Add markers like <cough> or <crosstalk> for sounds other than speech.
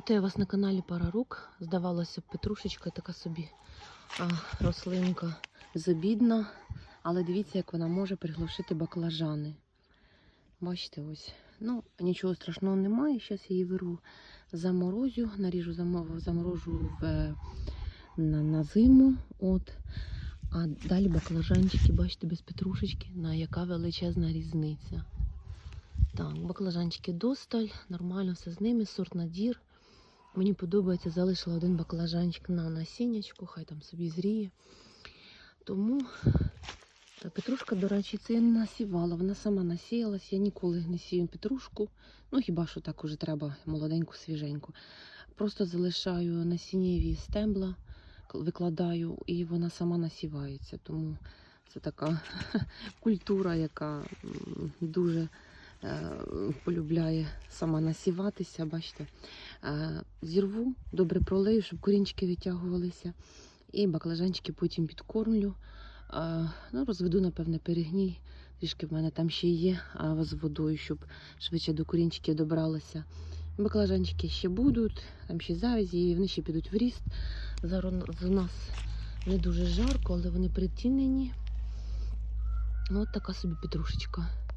Вітаю вас на каналі Парарук. Здавалося б, петрушечка така собі а, рослинка забідна, але дивіться, як вона може приглушити баклажани. Бачите, ось. Ну, нічого страшного немає. Зараз я її вирву заморозю, наріжу заморожу в, е, на, на зиму. От. А далі баклажанчики, бачите, без петрушечки, на яка величезна різниця. Так, баклажанчики досталь, нормально все з ними, сорт надір. Мені подобається, залишила один баклажанчик на насіннячку, хай там собі зріє. Тому петрушка, до речі, це я не насівала, вона сама насіялась. Я ніколи не сію петрушку. Ну хіба що так уже треба молоденьку, свіженьку. Просто залишаю насіннєві стембла, викладаю, і вона сама насівається. Тому це така <laughs> культура, яка дуже полюбляє сама насіватися. Бачите, Е, зірву, добре пролею, щоб корінчики витягувалися. І баклажанчики потім підкормлю. Е, Ну, розведу, напевне, перегній. Трішки в мене там ще є а з водою, щоб швидше до корінчиків добралося. Баклажанчики ще будуть, там ще завязі, і вони ще підуть в ріст. Зараз у нас не дуже жарко, але вони притінені. От така собі петрушечка.